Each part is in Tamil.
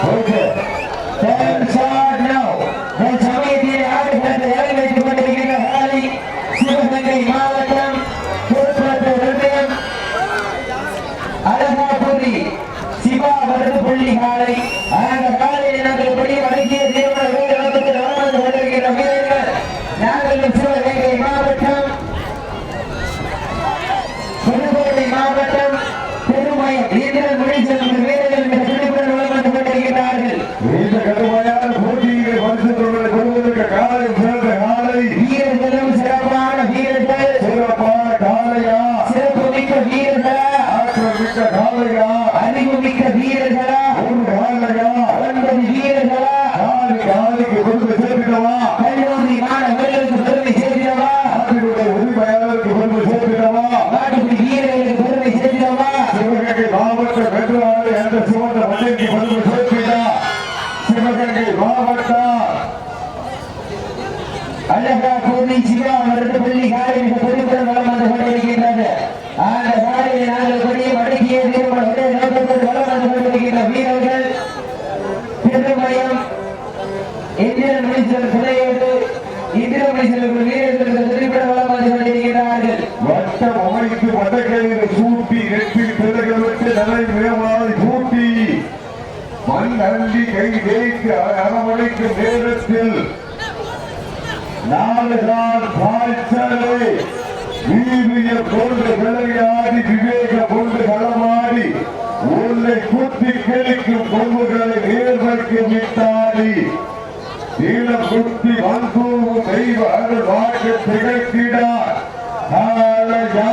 Okay. Fan side, no. கனமொழிக்கு நேரத்தில் நாலுகால் பாய்ச்சலை வீரிய கொண்டு விளையாடி விவேக கொண்டு களமாடி உன்னை குத்தி கிழிக்கும் கொம்புகளை நேர்மைக்கு விட்டாடி நீல குத்தி வந்தூவும் தெய்வ அருள் வாழ்க்கை திகழ்த்திடார் காலையா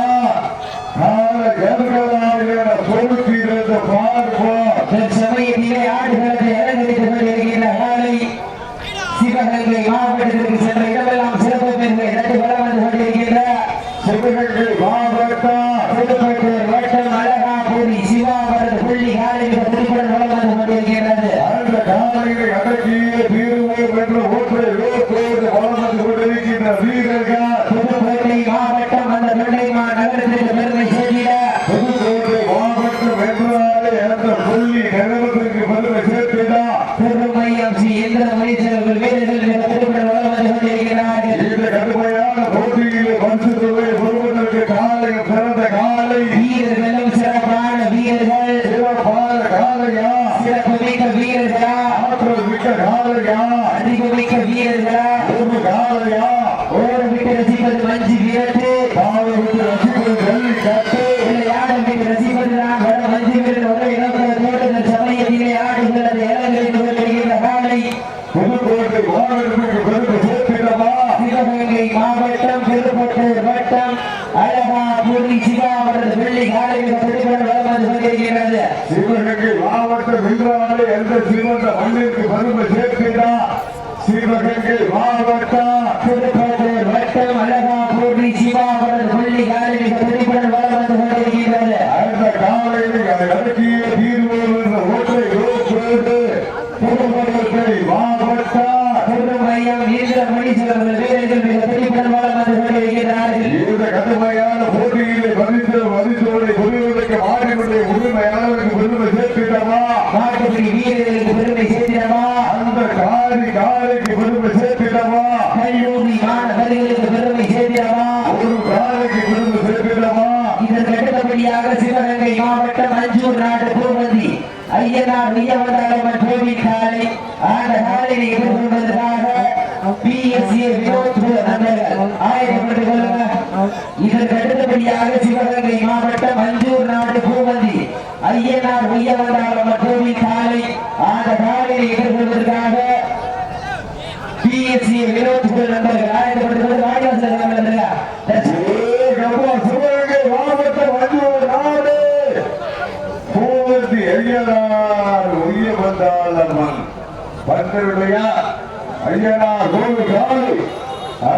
கால என பார்ப்போம். சமயத்திலே தஞ்சை மாவட்டத்திற்கு சென்ற இடமெல்லாம் சிறப்பு பெருமை தட்டி வர வந்து கொண்டிருக்கின்ற திருநெல்வேலி மாவட்டம் புதுக்கோட்டை வட்டம் அழகாபுரி சிவாபரத் புள்ளி காலையில் திருக்குறள் வளம் வந்து கொண்டிருக்கிறது அந்த காலையில் அடக்கி தீர்வு என்ற ஒற்றை வீரர்கள். புதுக்கோட்டை மாவட்டம் அந்த நெல்லைமா நகரத்திற்கு வழங்கல் முதலெடுகின்ற பாலை சிவகங்கை மாவட்டம் திருப்பட்டு வட்டம் அழகா பூர்ணி சிவா அவரது வெள்ளி காலையில் திருமணம் வளர்ந்து கொண்டிருக்கிறது சிவகங்கை மாவட்டம் இன்றாலே எந்த சிவந்த மண்ணிற்கு பெருமை சேர்க்கிறார் சிவகங்கை மாவட்டம் திருப்பட்டு வட்டம் அழகா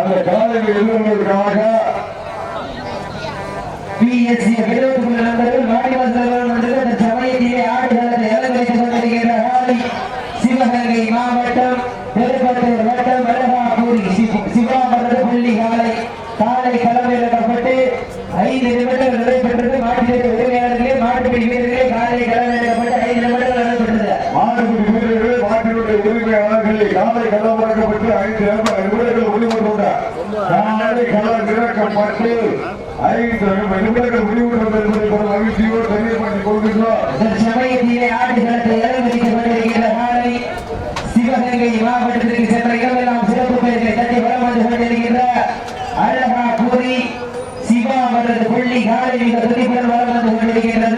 அந்த காலங்கள் எழுதுவதற்காக பிஎஸ்சி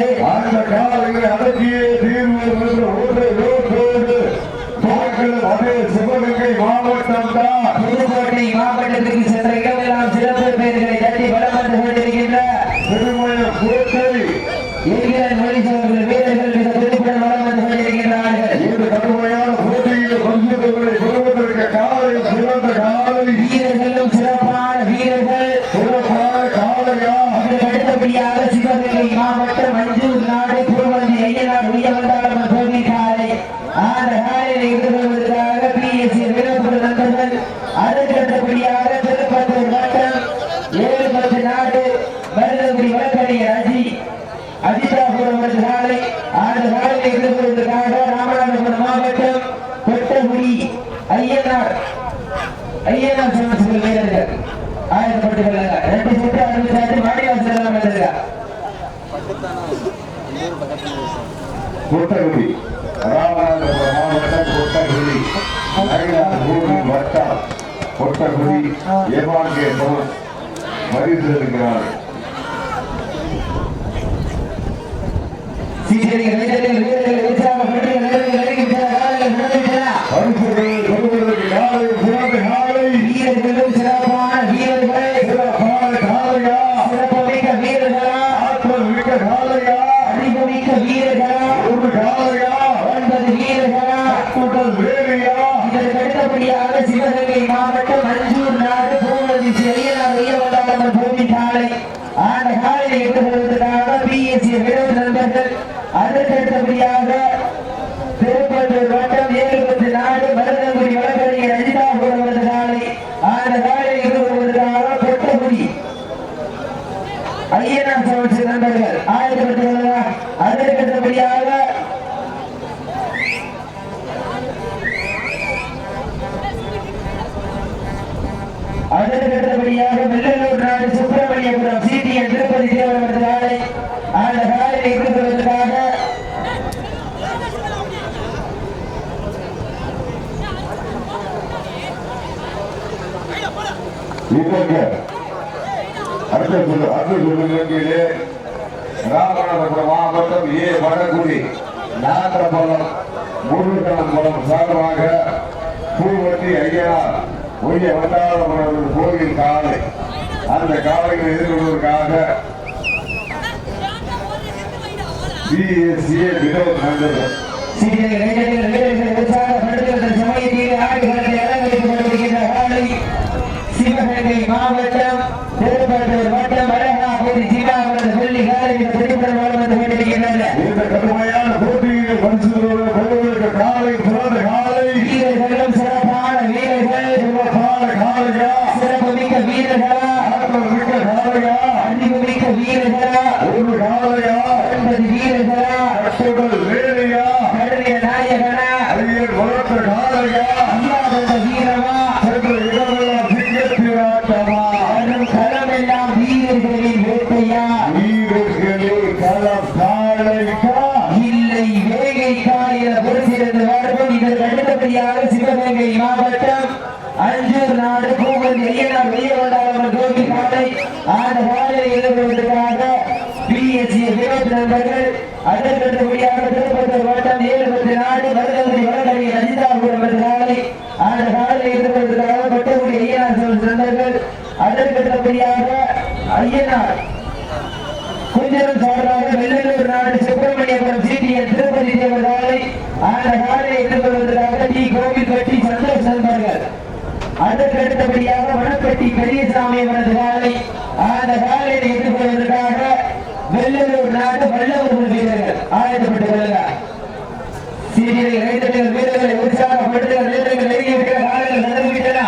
आज बचाव लिए हमें दिए ஏவாங்கேற்றம் வருகிறார் சீசரிகள் அடுத்த குழு அடுத்த குழுவிலே ராமநாதபுரம் மாவட்டம் ஏ. வடகுடி நாகரபலம் முருகனம்பலம் சார்பாக பூவட்டி ஐயனார் ஒய்ய வண்டாரபுரம் கோயில் காலை. அந்த காலையை எதிர்கொள்வதற்காக சிஎஸ்சிஏ வினோத் Thank you. குஞ்சரம் சார்பாக வெள்ளூர் நாடு சுப்பிரமணியபுரம் சீட்டிய திருப்பதி தேவராலை அந்த காலை எதிர்கொள்வதற்காக டி கோவில் கட்டி சந்தோஷ் நண்பர்கள். அதற்கடுத்தபடியாக வனப்பட்டி பெரியசாமி அவரது காலை அந்த காலையில் எதிர்கொள்வதற்காக வெள்ளலூர் நாட்டு வல்லவர்கள் வீரர்கள் ஆயத்தப்பட்டு கொள்கிறார் சீரியல் இளைஞர்கள் வீரர்களை உற்சாகப்படுத்துகிற வீரர்கள் நெருங்கி இருக்கிற நடந்துவிட்டன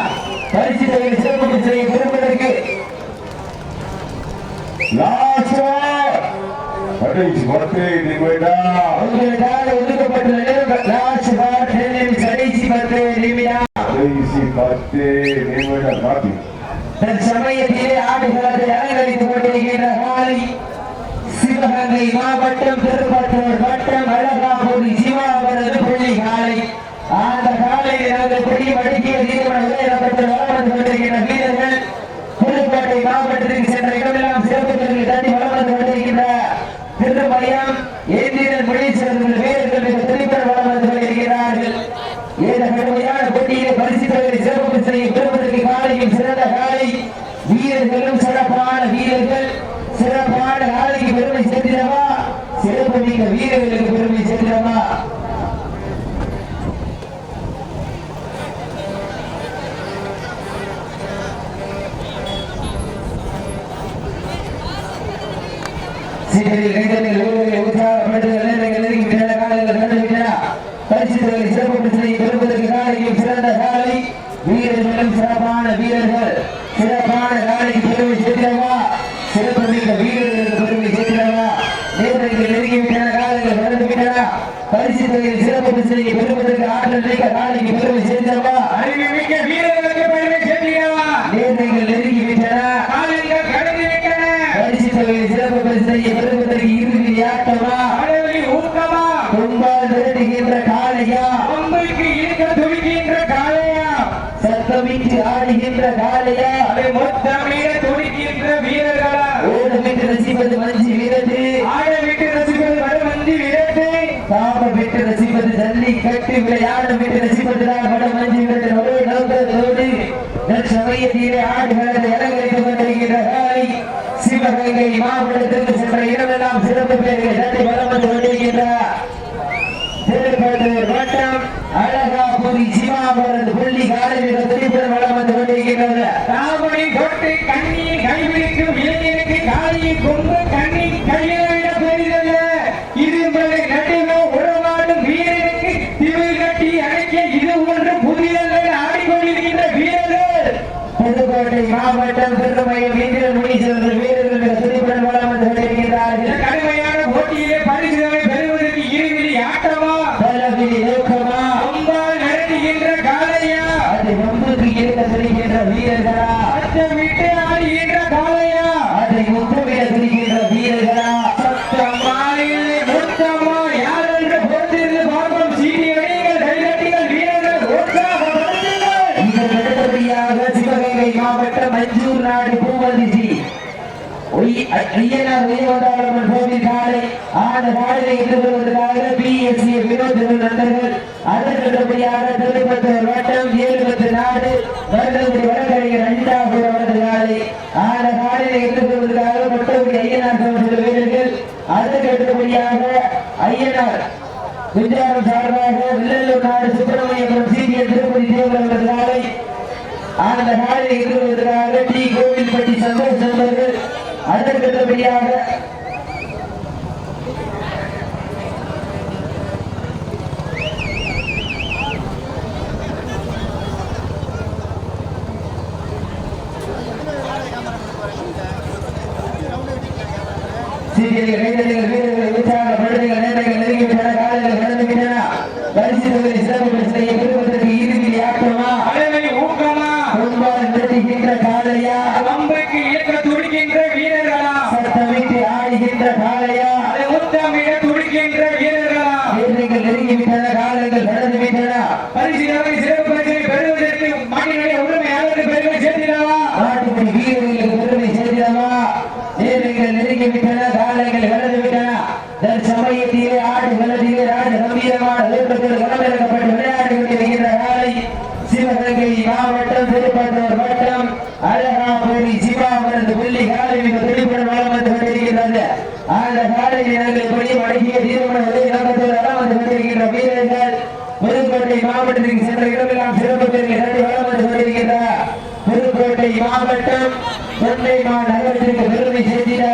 பரிசு தொகை சிறப்பு சிறையை பெறுவதற்கு ஒதுக்கப்பட்ட கடைசி பத்து நிமிட மாற்றி தற்சமயத்திலே ஆடுகளத்தை அலங்கரித்துக் கொண்டிருக்கின்ற காலை சிவகங்கை மாவட்டம் திருப்பத்தூர் வட்டம் அழகாபூர் சிவா அவரது புள்ளி காலை. அந்த காலையில் நாங்கள் பிடி மடுக்கிய தீர்மானம் சீக்கிரம் இளைஞர்கள் இளைஞர்கள் சிறப்பு துடிக்கின்ற காளையா? சத்தமிட்டு ஆடுகின்ற காளையா? அதை மொத்தமிட துடிக்கின்ற வீரர்களா? ஓடமிட்டு ரசிப்பது மஞ்சி வீரது ஆடமிட்டு ரசிப்பது வடமஞ்சி வீரது தாபமிட்டு ரசிப்பது ஜல்லி கட்டி விளையாடமிட்டு ரசிப்பது தான் வடமஞ்சி வீரது ஒரே நோக்கத்தோடு நற்சமயத்திலே ஆடுகளது இறங்கி கொண்டிருக்கின்ற காளை. சிவகங்கை மாவட்டத்திற்கு சென்ற இடமெல்லாம் சிறப்பு பேர்கள் ஐயனார் மேல்வட்டாளர்கள் கோவில் காலை ஆறு காலையில் இருந்து வருவதற்காக நாடு வருடங்குடி வழக்கறிஞர் ரெண்டாவது வருவது காலை ஆறு காலையில் இருந்து வருவதற்காக கொட்டகுடி ஐயனார் சமூகத்தில் வீரர்கள் சார்பாக நாடு சுப்பிரமணியபுரம் சிபிஎல் திருப்பதி தேவர்கள் காலை அந்த காலையில் இருந்து வருவதற்காக டி கோவில் அடுத்தபடியாக சீரியல் வீரர்கள் வீரர்கள். தஞ்சை மாவட்டம் சென்னை மாநகரத்திற்கு பெருமை சேர்த்திட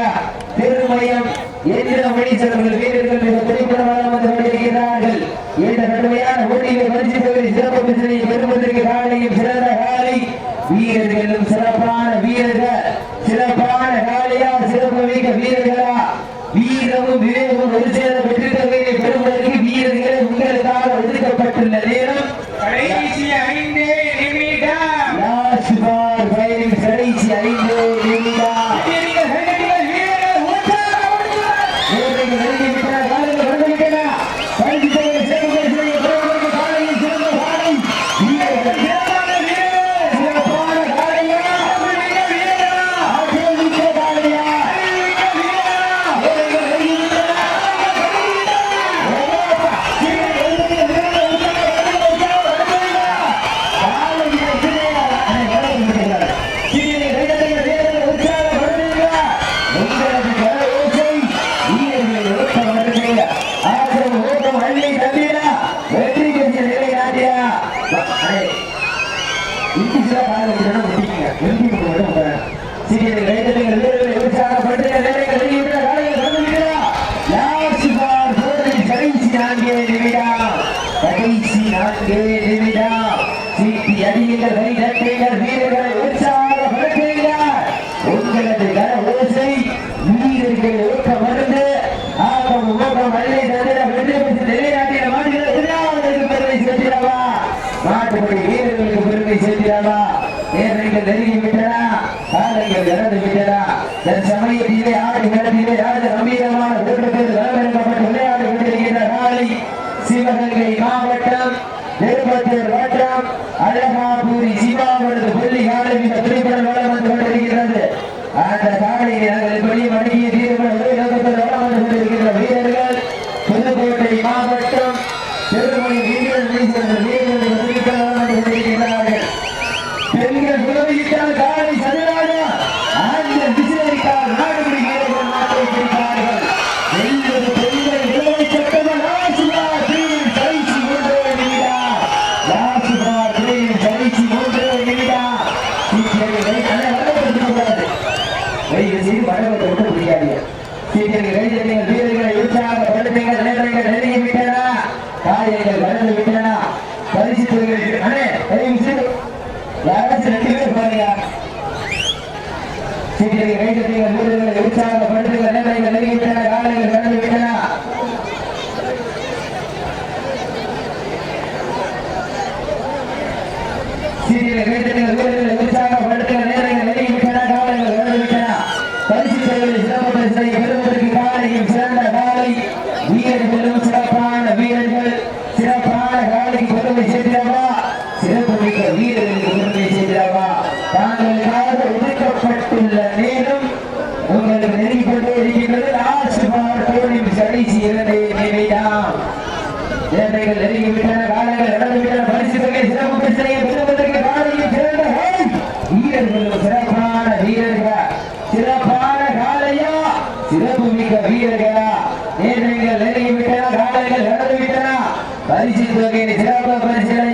பெருமயம் எந்திர மணீசர் அவர்கள் வீரர்கள் மிக திரைப்படமாக வந்து கொண்டிருக்கிறார்கள். இந்த கடுமையான போட்டியிலே பரிசு சிறப்பு பிரச்சனையை பெறுவதற்கு காலையில் சிறந்த இன்டிஜரா கால வச்சுட்டா ஒட்டிக்கங்க எம்பி மட்டும் சீரியல் ரைட்டர் வீதியிலே ஆடி நடவிலே ஆட அமீரமான வீரர்கள் நடந்துவிட்டன பரிசு தொகையை சிறப்பு பரிசுகளை